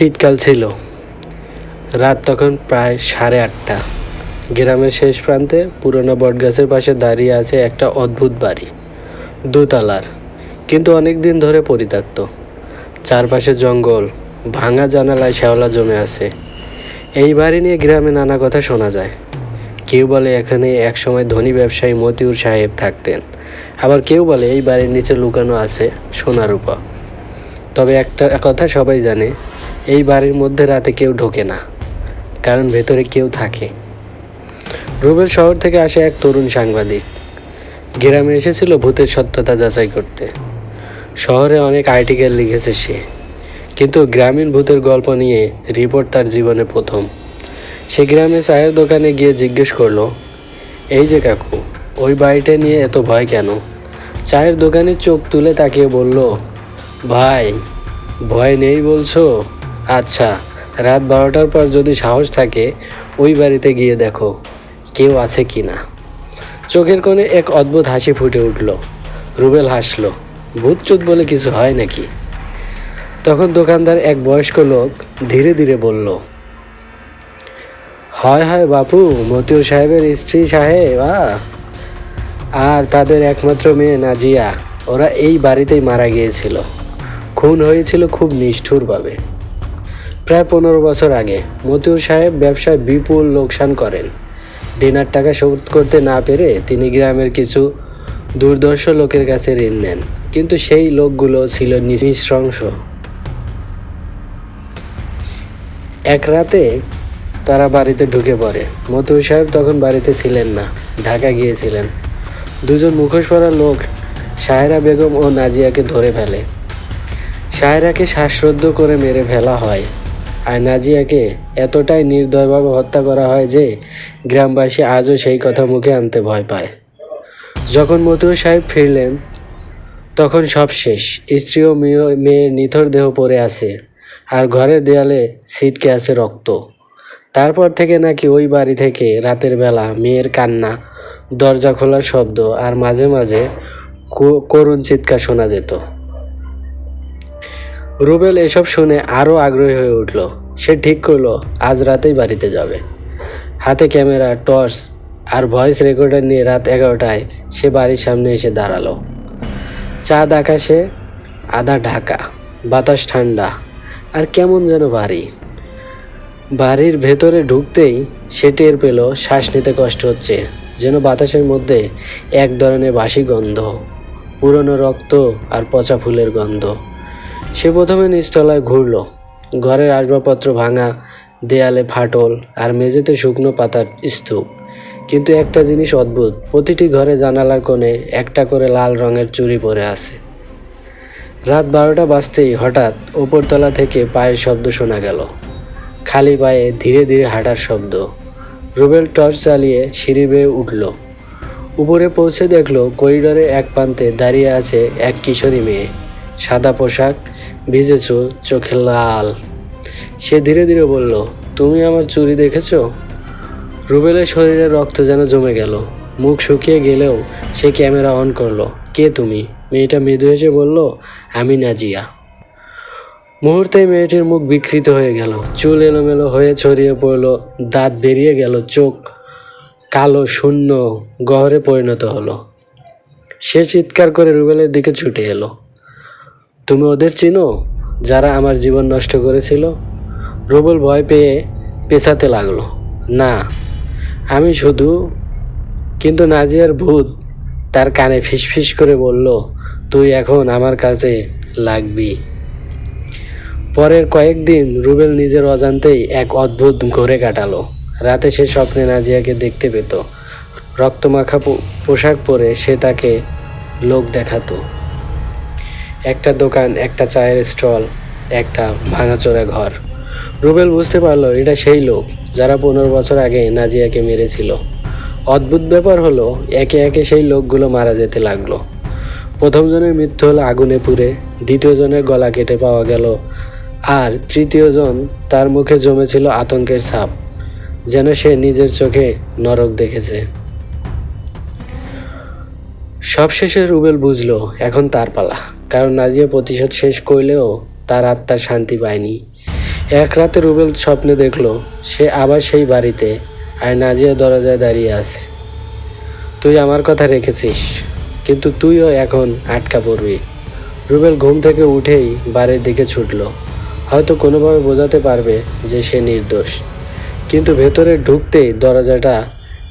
শীতকাল ছিল। রাত তখন প্রায় সাড়ে আটটা। গ্রামের শেষ প্রান্তে পুরনো বটগাছের পাশে দাঁড়িয়ে আছে একটা অদ্ভুত বাড়ি, দোতলার, কিন্তু অনেক দিন ধরে পরিত্যক্ত। চারপাশে জঙ্গল, ভাঙা জানালায় শ্যাওলা জমে আছে। এই বাড়ি নিয়ে গ্রামে নানা কথা শোনা যায়। কেউ বলে এখানে একসময় ধনী ব্যবসায়ী মতিউর সাহেব থাকতেন। আবার কেউ বলে এই বাড়ির নিচে লুকানো আছে সোনা রূপা তবে একটা কথা সবাই জানে এই বাড়ির মধ্যে রাতে কেউ ঢোকে না, কারণ ভেতরে কেউ থাকে। রুবেল শহর থেকে আসে এক তরুণ সাংবাদিক। গ্রামে এসেছিল ভূতের সত্যতা যাচাই করতে। শহরে অনেক আর্টিকেল লিখেছে সে, কিন্তু গ্রামীণ ভূতের গল্প নিয়ে রিপোর্ট তার জীবনে প্রথম। সে গ্রামে চায়ের দোকানে গিয়ে জিজ্ঞেস করল, এই যে কাকু, ওই বাড়িটা নিয়ে এত ভয় কেন? চায়ের দোকানে চোখ তুলে তাকিয়ে বলল, ভাই, ভয় নেই বলছো? আচ্ছা রাত বারোটার পর যদি সাহস থাকে, ওই বাড়িতে গিয়ে দেখো, কেউ আছে কি না। চোখের কোণে এক অদ্ভুত হাসি ফুটে উঠল। রুবেল হাসলো ভূত চুত বলে কিছু হয় নাকি? তখন দোকানদার এক বয়স্ক লোক ধীরে ধীরে বলল, হয় হয় বাপু, মতিউর সাহেবের স্ত্রী সাহেব আর তাদের একমাত্র মেয়ে নাজিয়া, ওরা এই বাড়িতেই মারা গিয়েছিল। খুন হয়েছিল খুব নিষ্ঠুরভাবে। প্রায় পনেরো বছর আগে মতিউর সাহেব ব্যবসায় বিপুল লোকসান করেন। দিনার টাকা শোধ করতে না পেরে তিনি গ্রামের কিছু দুর্দর্শ লোকের কাছে ঋণ নেন। কিন্তু সেই লোকগুলো ছিল নৃশংস। এক রাতে তারা বাড়িতে ঢুকে পড়ে। মতুর সাহেব তখন বাড়িতে ছিলেন না ঢাকা গিয়েছিলেন। দুজন মুখোশ পরা লোক সাহেরা বেগম ও নাজিয়াকে ধরে ফেলে। সাহেরাকে শ্বাসরুদ্ধ করে মেরে ফেলা হয়। আর নাজিয়াকে এতটাই নির্দয়ভাবে হত্যা করা হয় যে গ্রামবাসী আজও সেই কথা মুখে আনতে ভয় পায়। যখন মতুর সাহেব ফিরলেন, তখন সব শেষ। স্ত্রী ও মেয়ে- মেয়ের নিথর দেহ পড়ে আছে আর ঘরের দেয়ালে ছিটকে আছে রক্ত। তারপর থেকে নাকি ওই বাড়ি থেকে রাতের বেলা মেয়ের কান্না, দরজা খোলার শব্দ আর মাঝে মাঝে করুণ চিৎকার শোনা যেত। রুবেল এসব শুনে আরও আগ্রহী হয়ে উঠল। সে ঠিক করল, আজ রাতেই বাড়িতে যাবে। হাতে ক্যামেরা, টর্চ আর ভয়েস রেকর্ডার নিয়ে রাত এগারোটায় সে বাড়ির সামনে এসে দাঁড়াল। চাঁদ আকাশে, আধা ঢাকা, বাতাস ঠান্ডা আর কেমন যেন বাড়ি বাড়ির ভেতরে ঢুকতেই সে টের পেল, শ্বাস নিতে কষ্ট হচ্ছে, যেন বাতাসের মধ্যে এক ধরনের বাসি গন্ধ, পুরনো রক্ত আর পচা ফুলের গন্ধ। সে প্রথমে নিচতলায় ঘুরল ঘরের আসবাবপত্র ভাঙা, দেয়ালে ফাটল আর মেঝেতে শুকনো পাতার স্তূপ। কিন্তু একটা জিনিস অদ্ভুত, প্রতিটি ঘরে জানালার কোণে একটা করে লাল রঙের চুড়ি পরে আছে। রাত বারোটা বাজতেই হঠাৎ ওপরতলা থেকে পায়ের শব্দ শোনা গেল। খালি পায়ে ধীরে ধীরে হাঁটার শব্দ। রুবেল টর্চ চালিয়ে সিঁড়ি বেয়ে উঠল। উপরে পৌঁছে দেখল করিডোরে এক প্রান্তে দাঁড়িয়ে আছে এক কিশোরী মেয়ে। সাদা পোশাক, ভিজে চুল, চোখে লাল। সে ধীরে ধীরে বলল, তুমি আমার চুরি দেখেছ? রুবেলের শরীরে রক্ত যেন জমে গেল। মুখ শুকিয়ে গেলেও সে ক্যামেরা অন করল, কে তুমি? মেয়েটা মৃদু হেসে বলল, আমি নাজিয়া। মুহূর্তে মেয়েটির মুখ বিকৃত হয়ে গেল। চুল এলোমেলো হয়ে ছড়িয়ে পড়ল, দাঁত বেরিয়ে গেল, চোখ কালো, শূন্য, গহরে পরিণত হলো। সে চিৎকার করে রুবেলের দিকে ছুটে এলো। তুমি ওদের চিনো? যারা আমার জীবন নষ্ট করেছিল? রুবেল ভয় পেয়ে পেছাতে লাগল। না, আমি শুধু, কিন্তু নাজিয়ার ভূত তার কানে ফিসফিস করে বলল, তুই এখন আমার কাছে লাগবি। পরের কয়েকদিন রুবেল নিজের অজান্তেই এক অদ্ভুত ঘোরে কাটালো। রাতে সে স্বপ্নে নাজিয়াকে দেখতে পেত। রক্তমাখা পোশাক পরে সে তাকে লোক দেখাতো। একটা দোকান, একটা চায়ের স্টল, একটা ভাঙাচোরা ঘর। রুবেল বুঝতে পারল এটা সেই লোক যারা পনেরো বছর আগে নাজিয়াকে মেরেছিল। অদ্ভুত ব্যাপার হলো, একে একে সেই লোকগুলো মারা যেতে লাগল। প্রথম জনের মৃত্যু হলো আগুনে পুড়ে দ্বিতীয় জনের গলা কেটে পাওয়া গেল, আর তৃতীয় জন তার মুখে জমেছিল আতঙ্কের ছাপ, যেন সে নিজের চোখে নরক দেখেছে। সবশেষে রুবেল বুঝলো, এখন তার পালা। কারণ নাজিয়া প্রতিশোধ শেষ করলেও তার আত্মার শান্তি পায়নি। এক রাতে রুবেল স্বপ্নে দেখল, সে আবার সেই বাড়িতে আর নাজিয়া দরজায় দাঁড়িয়ে আছে। তুই আমার কথা রেখেছিস, কিন্তু তুইও এখন আটকা পড়বি। রুবেল ঘুম থেকে উঠেই বাড়ির দিকে ছুটল। হয়তো কোনোভাবে বোঝাতে পারবে যে সে নির্দোষ। কিন্তু ভেতরে ঢুকতেই দরজাটা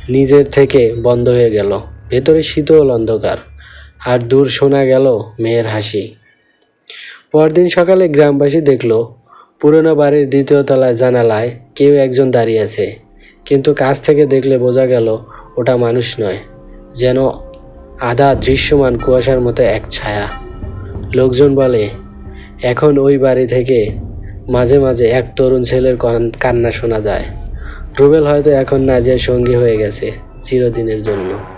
নিজের থেকে বন্ধ হয়ে গেল। ভেতরে শীতল অন্ধকার, আর দূর শোনা গেল মেয়ের হাসি। পরদিন সকালে গ্রামবাসী দেখল, পুরনো বাড়ির দ্বিতীয় তলায় জানালায় কেউ একজন দাঁড়িয়ে আছে। কিন্তু কাছ থেকে দেখলে বোঝা গেল, ওটা মানুষ নয়, যেন আধা দৃশ্যমান কুয়াশার মতো এক ছায়া। লোকজন বলে, এখন ওই বাড়ি থেকে মাঝে মাঝে এক তরুণ ছেলের কান- কান্না শোনা যায়। রুবেল হয়তো এখন নাজিয়ার সঙ্গী হয়ে গেছে চিরদিনের জন্য।